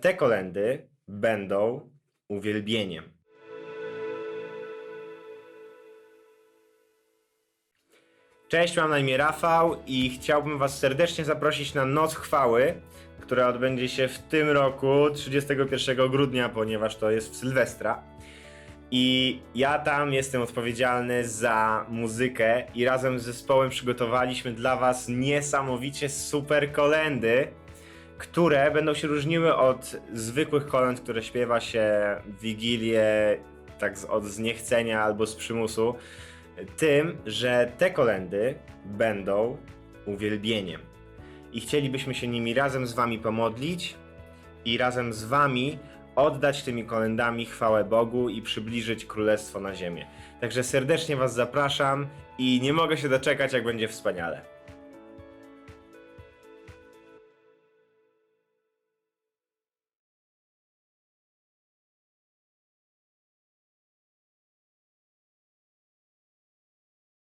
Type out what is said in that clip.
te kolendy będą uwielbieniem. Cześć, mam na imię Rafał i chciałbym Was serdecznie zaprosić na Noc Chwały, która odbędzie się w tym roku 31 grudnia, ponieważ to jest w Sylwestra. I ja tam jestem odpowiedzialny za muzykę i razem z zespołem przygotowaliśmy dla Was niesamowicie super kolendy, które będą się różniły od zwykłych kolęd, które śpiewa się w Wigilię tak od zniechcenia albo z przymusu, tym, że te kolendy będą uwielbieniem. I chcielibyśmy się nimi razem z Wami pomodlić i razem z Wami oddać tymi kolendami chwałę Bogu i przybliżyć Królestwo na ziemię. Także serdecznie Was zapraszam i nie mogę się doczekać, jak będzie wspaniale.